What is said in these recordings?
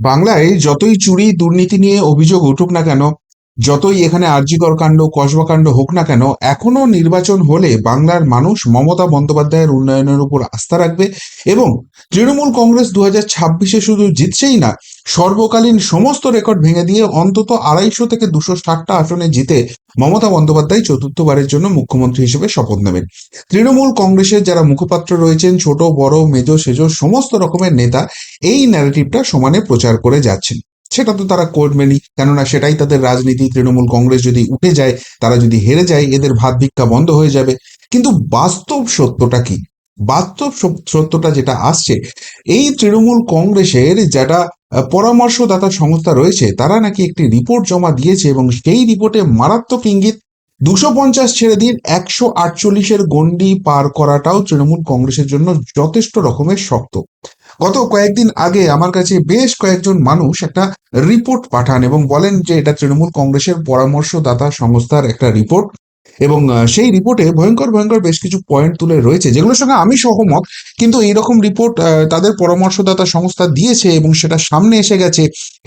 বাংলায় যতই চুরি দুর্নীতি নিয়ে অভিযোগ উঠুক না কেন যতই এখানে আর্যিকর কাণ্ড কসবাকাণ্ড হোক না কেন এখনও নির্বাচন হলে বাংলার মানুষ মমতা বন্দ্যোপাধ্যায়ের উন্নয়নের উপর আস্থা রাখবে এবং তৃণমূল কংগ্রেস দু হাজার ছাব্বিশে শুধু জিতছেই না, সর্বকালীন সমস্ত রেকর্ড ভেঙে দিয়ে অন্তত আড়াইশো থেকে দুশো ষাটটা আসনে জিতে মমতা বন্দ্যোপাধ্যায় চতুর্থবারের জন্য মুখ্যমন্ত্রী হিসেবে শপথ নেবেন। তৃণমূল কংগ্রেসের যারা মুখপাত্র রয়েছেন, ছোট, বড়, মেজ, সেজো, সমস্ত রকমের নেতা এই ন্যারেটিভটা সমানে প্রচার করে যাচ্ছেন। সেটা তো তারা করবেনই কেননা সেটাই তাদের রাজনীতি। তৃণমূল কংগ্রেস যদি উঠে যায়, তারা যদি হেরে যায়, এদের ভাত ভিক্ষা বন্ধ হয়ে যাবে। কিন্তু বাস্তব সত্যটা কি? বাস্তব সত্যটা যেটা আসছে, এই তৃণমূল কংগ্রেসের যেটা পরামর্শদাতা সংস্থা রয়েছে, তারা নাকি একটি রিপোর্ট জমা দিয়েছে এবং সেই রিপোর্টে মারাত্মক ইঙ্গিত, দুশো পঞ্চাশ ছেড়ে দিন, একশো আটচল্লিশের গন্ডি পার করাটাও তৃণমূল কংগ্রেসের জন্য যথেষ্ট রকমের শক্ত। গত কয়েকদিন আগে আমার কাছে বেশ কয়েকজন মানুষ একটা রিপোর্ট পাঠান এবং বলেন যে এটা তৃণমূল কংগ্রেসের পরামর্শদাতা সংস্থার একটা রিপোর্ট এবং সেই রিপোর্টে ভয়ঙ্কর ভয়ঙ্কর বেশ কিছু পয়েন্ট তুলে রয়েছে, যেগুলোর সঙ্গে আমি সহমত। কিন্তু এইরকম রিপোর্ট তাদের পরামর্শদাতা সংস্থা দিয়েছে এবং সেটা সামনে এসে গেছে,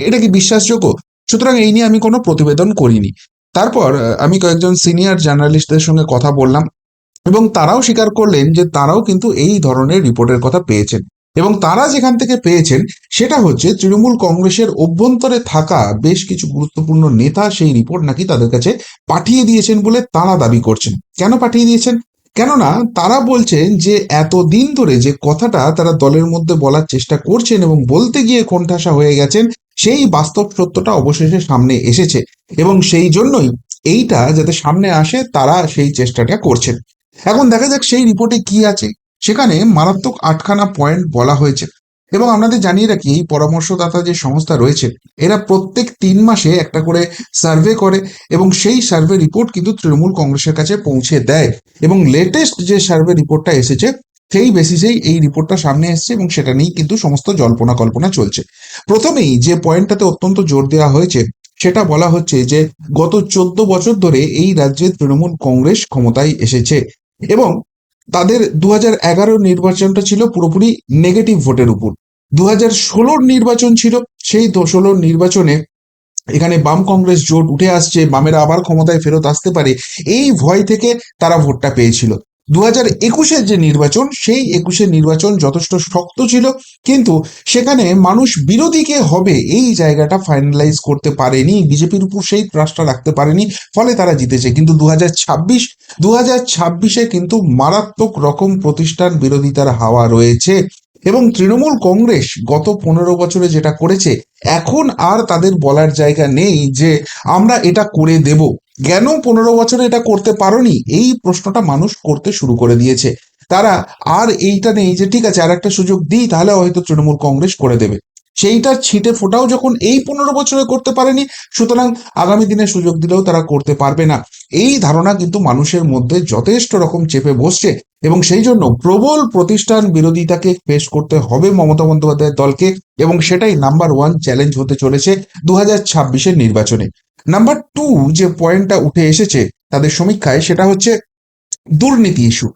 এটা কি বিশ্বাসযোগ্য? সুতরাং এই নিয়ে আমি কোনো প্রতিবেদন করিনি। তারপর আমি কয়েকজন সিনিয়র জার্নালিস্টদের সঙ্গে কথা বললাম এবং তারাও স্বীকার করলেন যে তারাও কিন্তু এই ধরনের রিপোর্টের কথা পেয়েছেন। এবং তারা যেখান থেকে পেয়েছেন, সেটা হচ্ছে তৃণমূল কংগ্রেসের অভ্যন্তরে থাকা বেশ কিছু গুরুত্বপূর্ণ নেতা সেই রিপোর্ট নাকি তাদের কাছে পাঠিয়ে দিয়েছেন বলে তারা দাবি করছেন। কেন পাঠিয়ে দিয়েছেন? কেননা তারা বলছেন যে এতদিন ধরে যে কথাটা তারা দলের মধ্যে বলার চেষ্টা করছেন এবং বলতে গিয়ে কোণঠাসা হয়ে গেছেন, সেই বাস্তব সত্যটা অবশেষে সামনে এসেছে এবং সেই জন্যই এইটা যাতে সামনে আসে, তারা সেই চেষ্টাটা করছেন। এখন দেখা যাক সেই রিপোর্টে কি আছে। সেখানে মারাত্মক আটখানা পয়েন্ট বলা হয়েছে। এবং আপনাদের জানিয়ে রাখি, এই পরামর্শদাতা যে সংস্থা রয়েছে, এরা প্রত্যেক তিন মাসে একটা করে সার্ভে করে এবং সেই সার্ভে রিপোর্ট কিন্তু তৃণমূল কংগ্রেসের কাছে পৌঁছে দেয়। এবং লেটেস্ট যে সার্ভে রিপোর্টটা এসেছে, সেই বেসিসেই এই রিপোর্টটা সামনে এসেছে এবং সেটা নিয়েই কিন্তু সমস্ত জল্পনা কল্পনা চলছে। প্রথমেই যে পয়েন্টটাতে অত্যন্ত জোর দেওয়া হয়েছে, সেটা বলা হচ্ছে যে গত চোদ্দ বছর ধরে এই রাজ্যে তৃণমূল কংগ্রেস ক্ষমতায় এসেছে। এবং তাদের দু হাজার এগারো নির্বাচনটা ছিল পুরোপুরি নেগেটিভ ভোটের উপর। দু হাজার ষোলোর নির্বাচন ছিল, সেই ষোলোর নির্বাচনে এখানে বাম কংগ্রেস জোট উঠে আসছে, বামেরা আবার ক্ষমতায় ফেরত আসতে পারে, এই ভয় থেকে তারা ভোটটা পেয়েছিল। দু হাজার একুশের যে নির্বাচন, সেই একুশের নির্বাচন যথেষ্ট শক্ত ছিল, কিন্তু সেখানে মানুষ বিরোধীকে হবে এই জায়গাটা ফাইনালাইজ করতে পারেনি। বিজেপির উপর সেই ট্রাস্টটা রাখতে পারেনি, ফলে তারা জিতেছে। কিন্তু দু হাজার ছাব্বিশ দু হাজার ছাব্বিশে কিন্তু মারাত্মক রকম প্রতিষ্ঠান বিরোধিতার হাওয়া রয়েছে। এবং তৃণমূল কংগ্রেস গত পনেরো বছরে যেটা করেছে, এখন আর তাদের বলার জায়গা নেই যে আমরা এটা করে দেব। কেন পনেরো বছরে এটা করতে পারোনি? এই প্রশ্নটা মানুষ করতে শুরু করে দিয়েছে। তারা আর এইটা নেই যে ঠিক আছে আর একটা সুযোগ দিই, তাহলে হয়তো তৃণমূল কংগ্রেস করে দেবে। সেইটা ছিটে ফোটাও যখন এই পনেরো বছরে করতে পারেনি, সুতরাং আগামী দিনে সুযোগ দিলেও তারা করতে পারবে না। এই ধারণা কিন্তু মানুষের মধ্যে যথেষ্ট রকম চেপে বসছে। এবং সেই জন্য প্রবল প্রতিষ্ঠান বিরোধিতাকে ফেস করতে হবে মমতা বন্দ্যোপাধ্যায়ের দলকে এবং সেটাই নাম্বার ওয়ান চ্যালেঞ্জ হতে চলেছে দু হাজার ছাব্বিশের নির্বাচনে। নাম্বার টু যে পয়েন্টটা উঠে এসেছে তাদের সমীক্ষায় সেটা হচ্ছে দুর্নীতি ইস্যু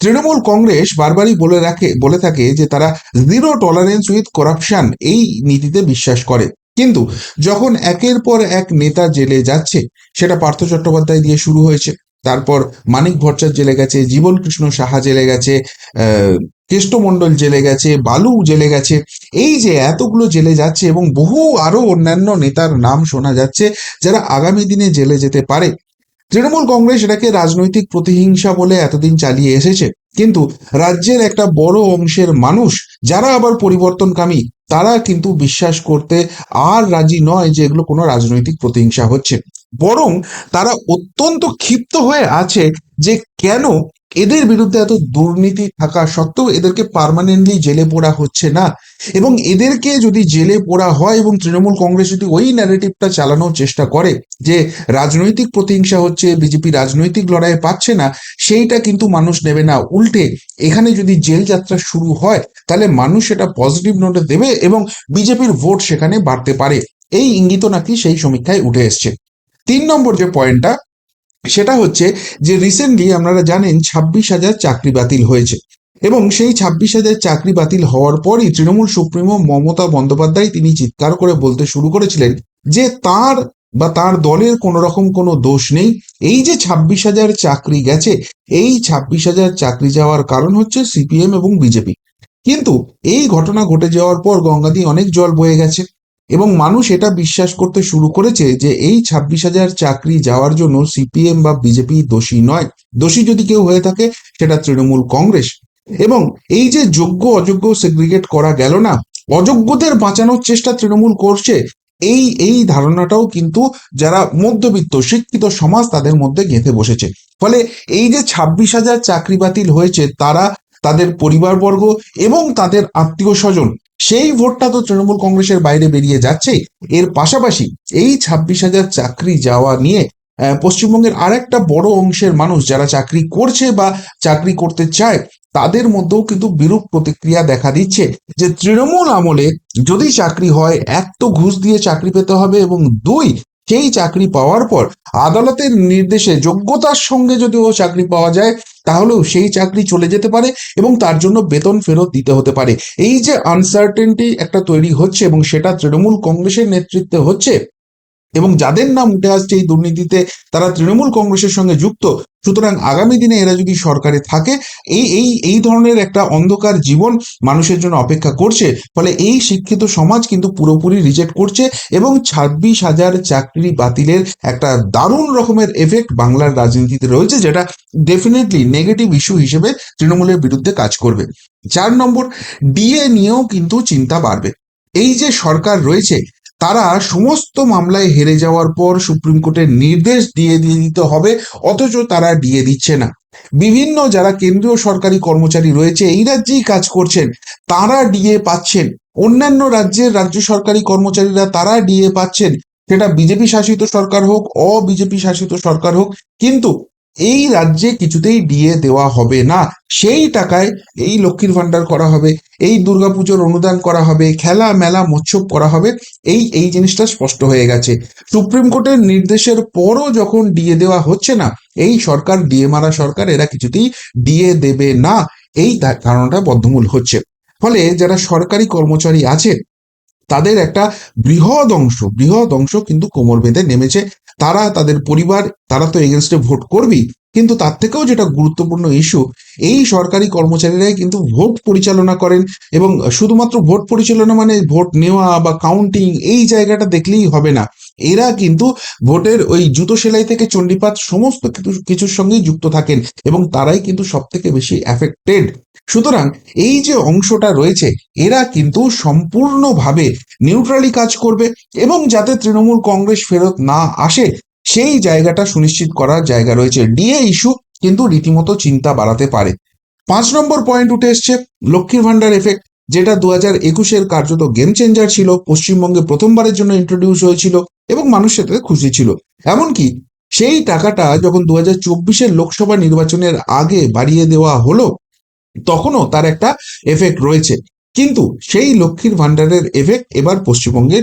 তৃণমূল কংগ্রেস বারবারই বলে রাখে, বলে থাকে যে তারা জিরো টলারেন্স উইথ করাপশন এই নীতিতে বিশ্বাস করে। কিন্তু যখন একের পর এক নেতা জেলে যাচ্ছে, সেটা পার্থ চট্টোপাধ্যায় দিয়ে শুরু হয়েছে। তারপর মানিক ভট্টাচার্য জেলে গেছে জীবন কৃষ্ণ সাহা জেলে গেছে কেষ্টমণ্ডল জেলে গেছে, বালু জেলে গেছে। এই যে এতগুলো জেলে যাচ্ছে এবং বহু আরও অন্যান্য নেতার নাম শোনা যাচ্ছে যারা আগামী দিনে জেলে যেতে পারে। তৃণমূল কংগ্রেস এটাকে রাজনৈতিক প্রতিহিংসা বলে এতদিন চালিয়ে এসেছে। কিন্তু রাজ্যের একটা বড় অংশের মানুষ যারা আবার পরিবর্তনকামী, তারা কিন্তু বিশ্বাস করতে আর রাজি নয় যে এগুলো কোনো রাজনৈতিক প্রতিহিংসা হচ্ছে। বরং তারা অত্যন্ত ক্ষিপ্ত হয়ে আছে যে কেন এদের বিরুদ্ধে এত দুর্নীতি থাকা সত্ত্বেও এদেরকে পার্মানেন্টলি জেলে পোড়া হচ্ছে না। এবং এদেরকে যদি জেলে পোড়া হয় এবং তৃণমূল কংগ্রেস যদি ওই ন্যারেটিভটা চালানোর চেষ্টা করে যে রাজনৈতিক প্রতিহিংসা হচ্ছে, বিজেপি রাজনৈতিক লড়াই পাচ্ছে না, সেইটা কিন্তু মানুষ নেবে না। উল্টে এখানে যদি জেল যাত্রা শুরু হয়, তাহলে মানুষ সেটা পজিটিভ নোটে দেবে এবং বিজেপির ভোট সেখানে বাড়তে পারে। এই ইঙ্গিত নাকি সেই সমীক্ষায় উঠে এসছে। তিন নম্বর যে পয়েন্টটা সেটা হচ্ছে যে রিসেন্টলি আপনারা জানেন ছাব্বিশ হাজার চাকরি বাতিল হয়েছে এবং সেই ছাব্বিশ হাজার চাকরি বাতিল হওয়ার পরই তৃণমূল সুপ্রিমো মমতা বন্দ্যোপাধ্যায় তিনি চিৎকার করে বলতে শুরু করেছিলেন যে তার বা তার দলের কোনো রকম কোনো দোষ নেই। এই যে ছাব্বিশ হাজার চাকরি গেছে, এই ছাব্বিশ হাজার চাকরি যাওয়ার কারণ হচ্ছে সিপিএম এবং বিজেপি। কিন্তু এই ঘটনা ঘটে যাওয়ার পর গঙ্গাদি অনেক জল বয়ে গেছে। এবং মানুষ এটা বিশ্বাস করতে শুরু করেছে যে এই ছাব্বিশ হাজার চাকরি যাওয়ার জন্য সিপিএম বা বিজেপি দোষী নয়। দোষী যদি কেউ হয়ে থাকে, সেটা তৃণমূল কংগ্রেস। এবং এই যে যোগ্য অযোগ্য সেগ্রিগেট করা গেল না, অযোগ্যদের বাঁচানোর চেষ্টা তৃণমূল করছে, এই এই ধারণাটাও কিন্তু যারা মধ্যবিত্ত, শিক্ষিত সমাজ তাদের মধ্যে গেঁথে বসেছে। ফলে এই যে ছাব্বিশ হাজার চাকরি বাতিল হয়েছে, তারা তাদের পরিবারবর্গ এবং তাদের আত্মীয় স্বজন সেই ভোটটা তো তৃণমূল কংগ্রেসের বাইরে বেরিয়ে যাচ্ছে। এর পাশাপাশি এই ছাব্বিশ হাজার চাকরি যাওয়া নিয়ে পশ্চিমবঙ্গের আরেকটা বড় অংশের মানুষ যারা চাকরি করছে বা চাকরি করতে চায়, তাদের মধ্যেও কিন্তু বিরূপ প্রতিক্রিয়া দেখা দিচ্ছে যে তৃণমূল আমলে যদি চাকরি হয়, এক তো ঘুষ দিয়ে চাকরি পেতে হবে এবং দুই, সেই চাকরি পাওয়ার পর আদালতের নির্দেশে যোগ্যতার সঙ্গে যদি ও চাকরি পাওয়া যায় তাহলেও সেই চাকরি চলে যেতে পারে এবং তার জন্য বেতন ফেরত দিতে হতে পারে। এই যে আনসার্টেনটি একটা তৈরি হচ্ছে এবং সেটা তৃণমূল কংগ্রেসের নেতৃত্বে হচ্ছে এবং যাদের নাম উঠে আসছে এই দুর্নীতিতে তারা তৃণমূল কংগ্রেসের সঙ্গে যুক্ত। সুতরাং আগামী দিনে এরা যদি সরকারে থাকে, এই এই এই ধরনের একটা অন্ধকার জীবন মানুষের জন্য অপেক্ষা করছে। ফলে এই শিক্ষিত সমাজ কিন্তু পুরোপুরি রিজেক্ট করছে এবং ছাব্বিশ হাজার চাকরি বাতিলের একটা দারুণ রকমের এফেক্ট বাংলার রাজনীতিতে রয়েছে, যেটা ডেফিনেটলি নেগেটিভ ইস্যু হিসেবে তৃণমূলের বিরুদ্ধে কাজ করবে। চার নম্বর, ডিএ নিয়েও কিন্তু চিন্তা বাড়বে। এই যে সরকার রয়েছে তারা সমস্ত মামলায় হেরে যাওয়ার পর সুপ্রিম কোর্টের নির্দেশ দিয়ে দিয়ে দিতে হবে, অথচ তারা দিয়ে দিচ্ছে না। বিভিন্ন যারা কেন্দ্রীয় সরকারি কর্মচারী রয়েছে এই রাজ্যেই কাজ করছেন, তারা ডিএ পাচ্ছেন। অন্যান্য রাজ্যের রাজ্য সরকারি কর্মচারীরা তারা ডিএ পাচ্ছেন। সেটা বিজেপি শাসিত সরকার হোক অ বিজেপি শাসিত সরকার হোক, কিন্তু এই রাজ্যে কিছুতেই ডিএ দেওয়া হবে না। সেই টাকায় এই লক্ষ্মীর ভান্ডার করা হবে, এই দুর্গাপুজোর অনুদান করা হবে, খেলা, মেলা মৎসব করা হবে, এই এই জিনিসটা স্পষ্ট হয়ে গেছে। সুপ্রিম কোর্টের নির্দেশের পরও যখন ডিএ দেওয়া হচ্ছে না, এই সরকার ডিএ মারা সরকার, এরা কিছুতেই ডিএ দেবে না। এই ধারণাটা বদ্ধমূল হচ্ছে। ফলে যারা সরকারি কর্মচারী আছে তাদের একটা বৃহৎ অংশ বৃহৎ অংশ কিন্তু কোমর বেঁধে নেমেছে। তারা তাদের পরিবার, তারা তো এগেনস্টে ভোট করবেই, কিন্তু তার থেকেও যেটা গুরুত্বপূর্ণ ইস্যু এই সরকারি কর্মচারীরাই কিন্তু ভোট পরিচালনা করেন এবং শুধুমাত্র ভোট পরিচালনা মানে ভোট নেওয়া বা কাউন্টিং এই জায়গাটা দেখলেই হবে না। এরা কিন্তু ভোটের ওই জুতো সেলাই থেকে চণ্ডীপাত সমস্ত কিছু- কিছুর সঙ্গেই যুক্ত থাকেন এবং তারাই কিন্তু সব থেকে বেশি অ্যাফেক্টেড সুতরাং এই যে অংশটা রয়েছে, এরা কিন্তু সম্পূর্ণভাবে নিউট্রালি কাজ করবে এবং যাতে তৃণমূল কংগ্রেস ফেরত না আসে, সেই জায়গাটা সুনিশ্চিত করার জায়গা রয়েছে। ডিএ ইস্যু কিন্তু রীতিমতো চিন্তা বাড়াতে পারে। পাঁচ নম্বর পয়েন্ট উঠে এসছে লক্ষ্মীর ভান্ডার এফেক্ট যেটা দু হাজার একুশের কার্যত গেম চেঞ্জার ছিল, পশ্চিমবঙ্গে প্রথমবারের জন্য ইন্ট্রোডিউস হয়েছিল এবং মানুষ সেটাতে খুশি ছিল। এমনকি সেই টাকাটা যখন দু হাজার চব্বিশের লোকসভা নির্বাচনের আগে বাড়িয়ে দেওয়া হলো তখনও তার একটা এফেক্ট রয়েছে। কিন্তু সেই লক্ষ্মীর ভান্ডারের এফেক্ট এবার পশ্চিমবঙ্গে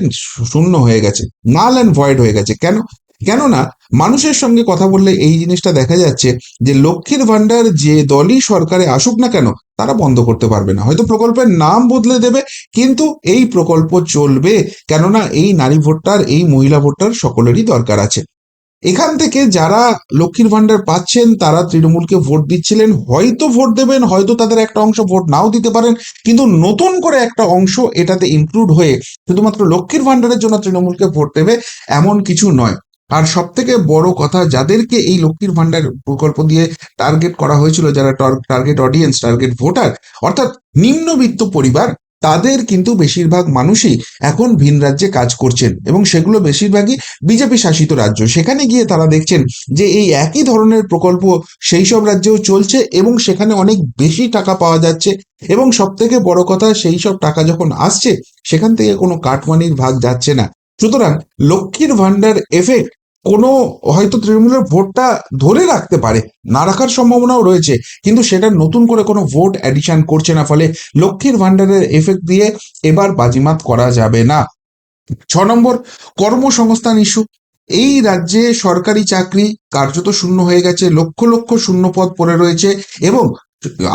শূন্য হয়ে গেছে নাল অ্যান্ড ভয়েড হয়ে গেছে। কেন? কেননা মানুষের সঙ্গে কথা বললে এই জিনিসটা দেখা যাচ্ছে যে লক্ষ্মীর ভান্ডার যে দলই সরকারে আসুক না কেন, তারা বন্ধ করতে পারবে না। হয়তো প্রকল্পের নাম বদলে দেবে, কিন্তু এই প্রকল্প চলবে। কেননা এই নারী ভোটটার এই মহিলা ভোটটার সকলেরই দরকার আছে। এখান থেকে যারা লক্ষ্মীর ভান্ডার পাচ্ছেন, তারা তৃণমূলকে ভোট দিচ্ছিলেন। হয়তো ভোট দেবেন, হয়তো তাদের একটা অংশ ভোট নাও দিতে পারেন, কিন্তু নতুন করে একটা অংশ এটাতে ইনক্লুড হয়ে শুধুমাত্র লক্ষ্মীর ভান্ডারের জন্য তৃণমূলকে ভোট দেবে, এমন কিছু নয়। আর সব থেকে বড় কথা, যাদেরকে এই লক্ষ্মীর ভান্ডার প্রকল্প দিয়ে টার্গেট করা হয়েছিল, যারা টার্গেট অডিয়েন্স টার্গেট ভোটার অর্থাৎ নিম্নবিত্ত পরিবার তাদের কিন্তু বেশিরভাগ মানুষই এখন ভিন রাজ্যে কাজ করছেন এবং সেগুলো বেশিরভাগই বিজেপি শাসিত রাজ্য। সেখানে গিয়ে তারা দেখছেন যে এই একই ধরনের প্রকল্প সেই সব রাজ্যেও চলছে এবং সেখানে অনেক বেশি টাকা পাওয়া যাচ্ছে এবং সব থেকে বড় কথা সেই সব টাকা যখন আসছে, সেখান থেকে কোনো কাটমানির ভাগ যাচ্ছে না। সুতরাং লক্ষ্মীর ভান্ডার এফেক্ট কোনো হয়তো তৃণমূলের ভোটটা ধরে রাখতে পারে, না রাখার সম্ভাবনাও রয়েছে, কিন্তু সেটা নতুন করে কোনো ভোট অ্যাডিশন করছে না, ফলে লক্ষ্মীর ভান্ডারের এফেক্ট দিয়ে এবার বাজিমাত করা যাবে না। ছ নম্বর, কর্মসংস্থান ইস্যু এই রাজ্যে সরকারি চাকরি কার্যত শূন্য হয়ে গেছে, লক্ষ লক্ষ শূন্য পদ পড়ে রয়েছে এবং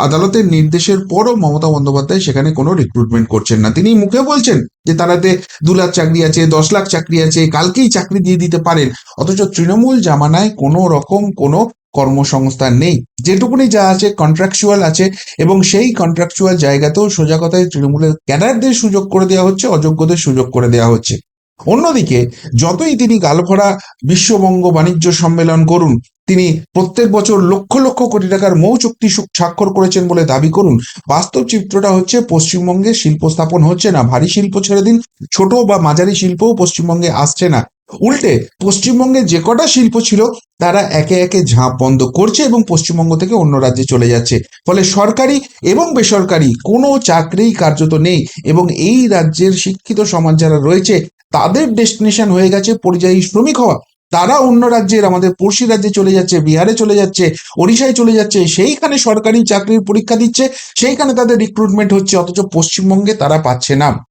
আদালতের নির্দেশের পরও মমতা বন্দ্যোপাধ্যায় সেখানে কোনো রিক্রুটমেন্ট করছেন না। তিনি মুখে বলছেন যে তারাতে দু লাখ চাকরি আছে, দশ লাখ চাকরি আছে, কালকেই চাকরি দিয়ে দিতে পারেন। অথচ তৃণমূল জামানায় কোনো রকম কোনো কর্মসংস্থান নেই। যেটুকুনি যা আছে কন্ট্রাকচুয়াল আছে এবং সেই কন্ট্রাকচুয়াল জায়গাতেও সোজা কথায় তৃণমূলের ক্যাডারদের সুযোগ করে দেওয়া হচ্ছে, অযোগ্যদের সুযোগ করে দেওয়া হচ্ছে। অন্যদিকে যতই তিনি গালভরা বিশ্ববঙ্গ বাণিজ্য সম্মেলন করুন তিনি প্রত্যেক বছর লক্ষ লক্ষ কোটি টাকার মৌ চুক্তি স্বাক্ষর করেছেন বলে দাবি করুন। বাস্তব চিত্রটা হচ্ছে পশ্চিমবঙ্গে শিল্প স্থাপন হচ্ছে না, ভারী শিল্প ছেড়ে দিন, ছোট বা মাঝারি শিল্পও পশ্চিমবঙ্গে আসছে না। উল্টে, পশ্চিমবঙ্গে যে কটা শিল্প ছিল, তারা একে একে ঝাঁপ বন্ধ করছে এবং পশ্চিমবঙ্গ থেকে অন্য রাজ্যে চলে যাচ্ছে। ফলে সরকারি এবং বেসরকারি কোনো চাকরিই কার্যত নেই এবং এই রাজ্যের শিক্ষিত সমাজ যারা রয়েছে, তাদের ডেস্টিনেশন হয়ে গেছে পরিযায়ী শ্রমিক হওয়া। তারা অন্য রাজ্যের, আমাদের পড়শি রাজ্যে চলে যাচ্ছে, বিহারে চলে যাচ্ছে, ওড়িশায় চলে যাচ্ছে, সেইখানে সরকারি চাকরির পরীক্ষা দিচ্ছে, সেইখানে তাদের রিক্রুটমেন্ট হচ্ছে, অথচ পশ্চিমবঙ্গে তারা পাচ্ছে না।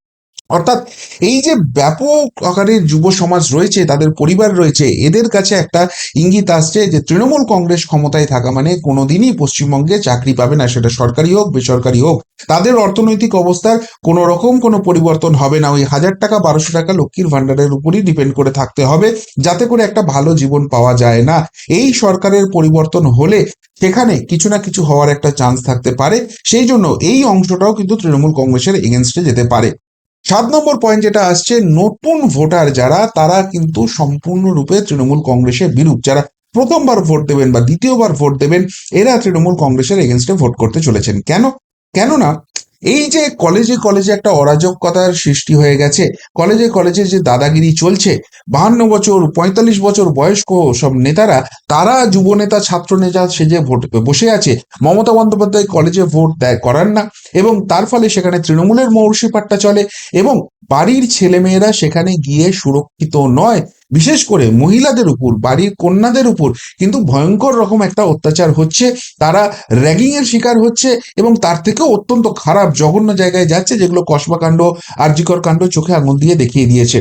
অর্থাৎ এই যে ব্যাপক আকারের যুব সমাজ রয়েছে, তাদের পরিবার রয়েছে, এদের কাছে একটা ইঙ্গিত আসছে যে তৃণমূল কংগ্রেস ক্ষমতায় থাকা মানে কোনোদিনই পশ্চিমবঙ্গে চাকরি পাবে না, সেটা সরকারি হোক, বেসরকারি হোক। তাদের অর্থনৈতিক অবস্থার কোনো রকম কোনো পরিবর্তন হবে না। ওই হাজার টাকা, বারোশো টাকা লক্ষ্মীর ভান্ডারের উপরই ডিপেন্ড করে থাকতে হবে, যাতে করে একটা ভালো জীবন পাওয়া যায় না। এই সরকারের পরিবর্তন হলে সেখানে কিছু না কিছু হওয়ার একটা চান্স থাকতে পারে। সেই জন্য এই অংশটাও কিন্তু তৃণমূল কংগ্রেসের এগেনস্টে যেতে পারে। সাত নম্বর পয়েন্ট যেটা আসছে, নতুন ভোটার যারা, তারা কিন্তু সম্পূর্ণরূপে তৃণমূল কংগ্রেসের বিরূপ। যারা প্রথমবার ভোট দেবেন বা দ্বিতীয়বার ভোট দেবেন, এরা তৃণমূল কংগ্রেসের এগেনস্টে ভোট করতে চলেছেন। কেন? কেননা এই যে কলেজে কলেজে একটা অরাজকতার সৃষ্টি হয়ে গেছে, কলেজে কলেজে যে দাদাগিরি চলছে, বাহান্ন বছর, পঁয়তাল্লিশ বছর বয়স্ক সব নেতারা, তারা যুবনেতা ছাত্র নেতা সেজে ভোট, বসে আছে। মমতা বন্দ্যোপাধ্যায় কলেজে ভোট দেয়, করান না। এবং তার ফলে সেখানে তৃণমূলের মৌরসি পাট্টা চলে এবং বাড়ির ছেলেমেয়েরা সেখানে গিয়ে সুরক্ষিত নয়, বিশেষ করে মহিলাদের উপর, বাড়ির কন্যাদের উপর। কিন্তু ভয়ঙ্কর রকম একটা অত্যাচার হচ্ছে, তারা র্যাগিং এর শিকার হচ্ছে এবং তার থেকেও অত্যন্ত খারাপ, জঘন্য জায়গায় যাচ্ছে, যেগুলো কসবা কাণ্ড আর্যিকর কাণ্ড চোখে আঙুল দিয়ে দেখিয়ে দিয়েছে।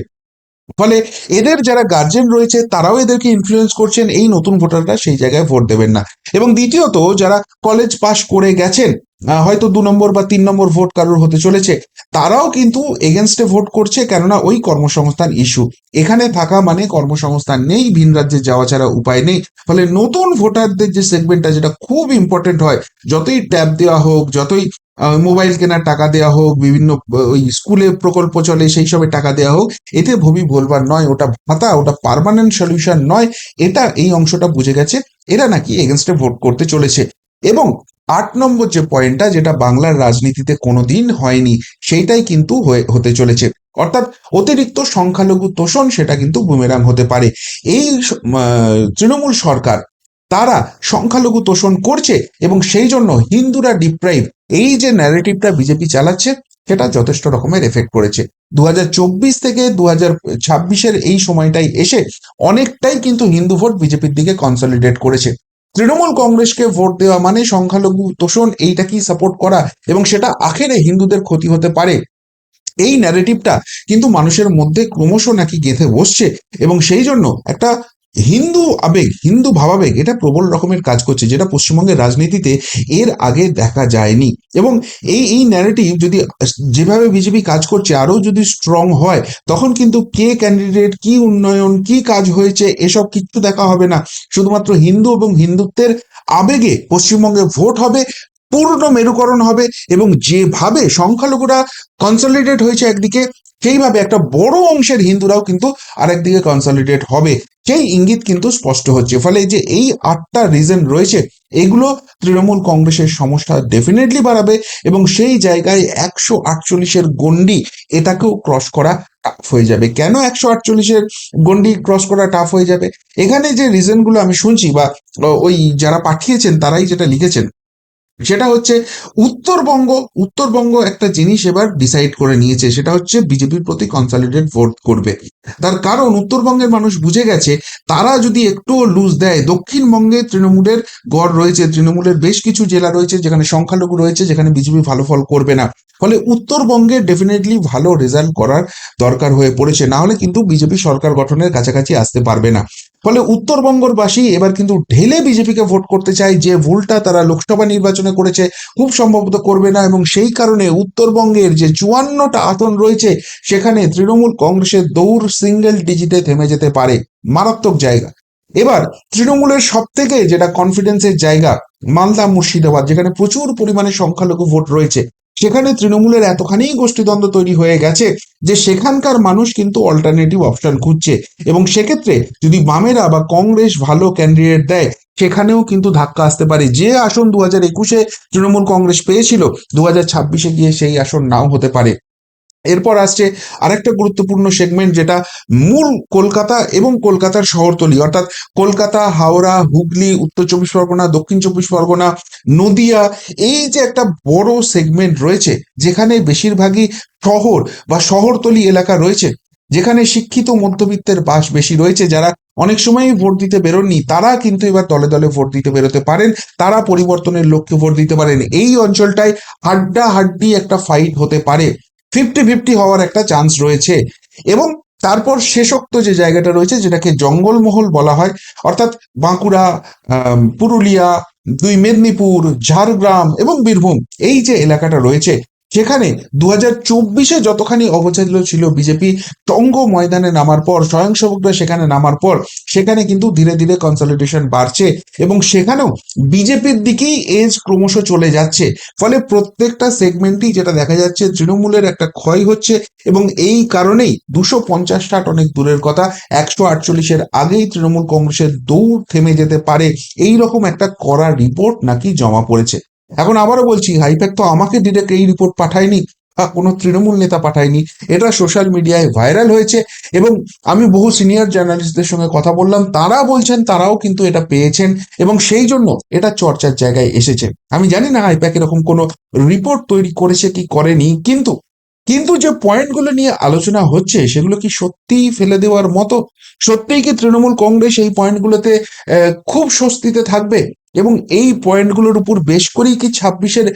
ফলে এদের যারা গার্জেন রয়েছে, তারাও এদেরকে ইনফ্লুয়েন্স করছেন, এই নতুন ভোটাররা সেই জায়গায় ভোট দেবেন না। এবং দ্বিতীয়ত, যারা কলেজ পাশ করে গেছেন হয়তো দু নম্বর বা তিন নম্বর ভোট কারোর হতে চলেছে, তারাও কিন্তু এগেনস্টে ভোট করছে, কেননা ওই কর্মসংস্থান ইস্যু এখানে থাকা মানে কর্মসংস্থান নেই, ভিন রাজ্যে যাওয়া ছাড়া উপায় নেই। ফলে নতুন ভোটারদের যে সেগমেন্টটা যেটা খুব ইম্পর্টেন্ট হয়, যতই ট্যাব দেওয়া হোক, যতই মোবাইল কেনার টাকা দেওয়া হোক, বিভিন্ন ওই স্কুলে প্রকল্প চলে, সেই সবে টাকা দেওয়া হোক, এতে ভবি বলবার নয়, ওটা ভাতা, ওটা পারমানেন্ট সলিউশন নয়, এটা এই অংশটা বুঝে গেছে, এরা নাকি এগেনস্টে ভোট করতে চলেছে। এবং আট নম্বর যে পয়েন্টটা যেটা বাংলার রাজনীতিতে কোনোদিন হয়নি, সেইটাই কিন্তু হতে চলেছে। অর্থাৎ অতিরিক্ত সংখ্যালঘু তোষণ, সেটা কিন্তু বুমেরাং হতে পারে। এই তৃণমূল সরকার, তারা সংখ্যালঘু তোষণ করছে এবং সেই জন্য হিন্দুরা ডিপ্রাইভ এই যে ন্যারেটিভটা বিজেপি চালাচ্ছে, সেটা যথেষ্ট রকমের এফেক্ট করেছে। চব্বিশ থেকে দু হাজার এই সময়টাই এসে অনেকটাই কিন্তু হিন্দু ভোট বিজেপির দিকে কনসলিডেট করেছে। তৃণমূল কংগ্রেসকে ভোট দেওয়া মানে সংখ্যালঘু তোষণ এইটাকেই সাপোর্ট করা এবং সেটা আখেরে হিন্দুদের ক্ষতি হতে পারে? এই ন্যারেটিভটা কিন্তু মানুষের মধ্যে ক্রমশ নাকি গেঁথে বসছে এবং সেই জন্য একটা হিন্দু আবেগ, হিন্দু ভাবাবেগ, এটা প্রবল রকমের কাজ করছে, যেটা পশ্চিমবঙ্গের রাজনীতিতে এর আগে দেখা যায়নি। এবং এই এই ন্যারেটিভ যদি যেভাবে বিজেপি কাজ করছে, আরও যদি স্ট্রং হয়, তখন কিন্তু কে ক্যান্ডিডেট কি উন্নয়ন, কি কাজ হয়েছে, এসব কিচ্ছু দেখা হবে না। শুধুমাত্র হিন্দু এবং হিন্দুত্বের আবেগে পশ্চিমবঙ্গে ভোট হবে, পূর্ণ মেরুকরণ হবে, এবং যেভাবে সংখ্যালঘুরা কনসলিডেট হয়েছে একদিকে, সেইভাবে একটা বড় অংশের হিন্দুরাও কিন্তু আরেকদিকে কনসলিডেট হবে। সেই ইঙ্গিত কিন্তু স্পষ্ট হচ্ছে। ফলে যে এই আটটা রিজন রয়েছে, এগুলো তৃণমূল কংগ্রেসের সমস্যা ডেফিনেটলি বাড়াবে এবং সেই জায়গায় একশো আটচল্লিশের গন্ডি এটাকেও ক্রস করা টাফ হয়ে যাবে। কেন একশো আটচল্লিশের গন্ডি ক্রস করা টাফ হয়ে যাবে? এখানে যে রিজনগুলো আমি শুনছি বা ওই যারা পাঠিয়েছেন তারাই যেটা লিখেছেন সেটা হচ্ছে উত্তরবঙ্গ উত্তরবঙ্গ একটা জিনিস এবার ডিসাইড করে নিয়েছে, সেটা হচ্ছে বিজেপির প্রতি কনসলিডেট ভোট করবে। তার কারণ উত্তরবঙ্গের মানুষ বুঝে গেছে, তারা যদি একটুও লুজ দেয়, দক্ষিণবঙ্গে তৃণমূলের গড় রয়েছে, তৃণমূলের বেশ কিছু জেলা রয়েছে যেখানে সংখ্যালঘু রয়েছে, যেখানে বিজেপি ভালো ফল করবে না। ফলে উত্তরবঙ্গে ডেফিনেটলি ভালো রেজাল্ট করার দরকার হয়ে পড়েছে, না হলে কিন্তু বিজেপি সরকার গঠনের কাছাকাছি আসতে পারবে না। ফলে উত্তরবঙ্গবাসী এবার কিন্তু ঢেলে বিজেপিকে ভোট করতে চায়, যে ভুলটা তারা লোকসভা নির্বাচনে করেছে খুব সম্ভবত করবে না এবং সেই কারণে উত্তরবঙ্গের যে চুয়ান্নটা আসন রয়েছে, সেখানে তৃণমূল কংগ্রেসের দৌড় সিঙ্গেল ডিজিটে থেমে যেতে পারে। মারাত্মক জায়গা। এবার তৃণমূলের সব থেকে যেটা কনফিডেন্সের জায়গা, মালদা মুর্শিদাবাদ, যেখানে প্রচুর পরিমাণে সংখ্যালঘু ভোট রয়েছে। সেখানে তৃণমূলের এতখানি গোষ্ঠীদ্বন্দ্ব তৈরি হয়ে গেছে যে সেখানকার মানুষ কিন্তু অল্টারনেটিভ অপশন খুঁজছে। এবং সেক্ষেত্রে যদি বামেরা বা কংগ্রেস ভালো ক্যান্ডিডেট দেয়, সেখানেও কিন্তু ধাক্কা আসতে পারে। যে আসন দু হাজার একুশে তৃণমূল কংগ্রেস পেয়েছিল দু হাজার ছাব্বিশে গিয়ে সেই আসন নাও হতে পারে। এরপর আসছে আরেকটা গুরুত্বপূর্ণ সেগমেন্ট যেটা মূল কলকাতা এবং কলকাতার শহরতলি। অর্থাৎ কলকাতা, হাওড়া, হুগলি, উত্তর চব্বিশ পরগনা, দক্ষিণ চব্বিশ পরগনা, নদিয়া, এই যে একটা বড় সেগমেন্ট রয়েছে, যেখানে বেশিরভাগই শহর বা শহরতলি এলাকা রয়েছে, যেখানে শিক্ষিত মধ্যবিত্তের বাস বেশি রয়েছে, যারা অনেক সময়ই ভোট দিতে বেরোননি, তারা কিন্তু এবার দলে দলে ভোট দিতে বেরোতে পারেন, তারা পরিবর্তনের লক্ষ্যে ভোট দিতে পারেন। এই অঞ্চলটায় হাড্ডা হাড্ডি একটা ফাইট হতে পারে। ফিফটি ফিফটি হওয়ার একটা চান্স রয়েছে। এবং তারপর শেষোক্ত যে জায়গাটা রয়েছে, যেটাকে জঙ্গলমহল বলা হয়, অর্থাৎ বাঁকুড়া পুরুলিয়া, দুই মেদিনীপুর, ঝাড়গ্রাম এবং বীরভূম, এই যে এলাকাটা রয়েছে সেখানে দু হাজার চব্বিশে যতখানি অবচারিত ছিল বিজেপি টঙ্গ ময়দানে নামার পর, স্বয়ংসেবকরা সেখানে নামার পর, সেখানে কিন্তু ধীরে ধীরে কনসলিডেশন বাড়ছে এবং সেখানেও বিজেপির দিকেই এজ ক্রমশ চলে যাচ্ছে। ফলে প্রত্যেকটা সেগমেন্টই যেটা দেখা যাচ্ছে তৃণমূলের একটা ক্ষয় হচ্ছে এবং এই কারণেই দুশো পঞ্চাশ ষাট অনেক দূরের কথা, একশো আটচল্লিশের আগেই তৃণমূল কংগ্রেসের দৌড় থেমে যেতে পারে। এই রকম একটা কড়া রিপোর্ট নাকি জমা পড়েছে। এখন আবারও বলছি হাইপ্যাক তো আমাকে ডিরেক্ট এই রিপোর্ট পাঠায়নি বা কোনো তৃণমূল নেতা পাঠায়নি, এটা সোশ্যাল মিডিয়ায় ভাইরাল হয়েছে এবং আমি বহু সিনিয়র জার্নালিস্টদের সঙ্গে কথা বললাম, তারা বলছেন, তারাও কিন্তু এটা পেয়েছেন এবং সেই জন্য এটা চর্চার জায়গায় এসেছে। আমি জানি না হাইপ্যাক এরকম কোনো রিপোর্ট তৈরি করেছে কি করেনি, কিন্তু কিন্তু যে পয়েন্টগুলো নিয়ে আলোচনা হচ্ছে, সেগুলো কি সত্যিই ফেলে দেওয়ার মতো? সত্যিই কি তৃণমূল কংগ্রেস এই পয়েন্টগুলোতে খুব স্বস্তিতে থাকবে? এবং এই পয়েন্টগুলোর উপর বেশ করেই কি ছাব্বিশের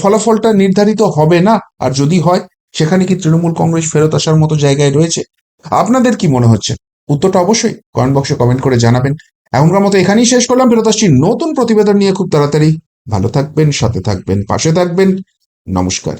ফলাফলটা নির্ধারিত হবে না? আর যদি হয়, সেখানে কি তৃণমূল কংগ্রেস ফেরত আসার মতো জায়গায় রয়েছে? আপনাদের কি মনে হচ্ছে? উত্তরটা অবশ্যই কমেন্ট বক্সে কমেন্ট করে জানাবেন। এখনকার মতো এখানেই শেষ করলাম। ফেরত আসছি নতুন প্রতিবেদন নিয়ে খুব তাড়াতাড়ি। ভালো থাকবেন, সাথে থাকবেন, পাশে থাকবেন। নমস্কার।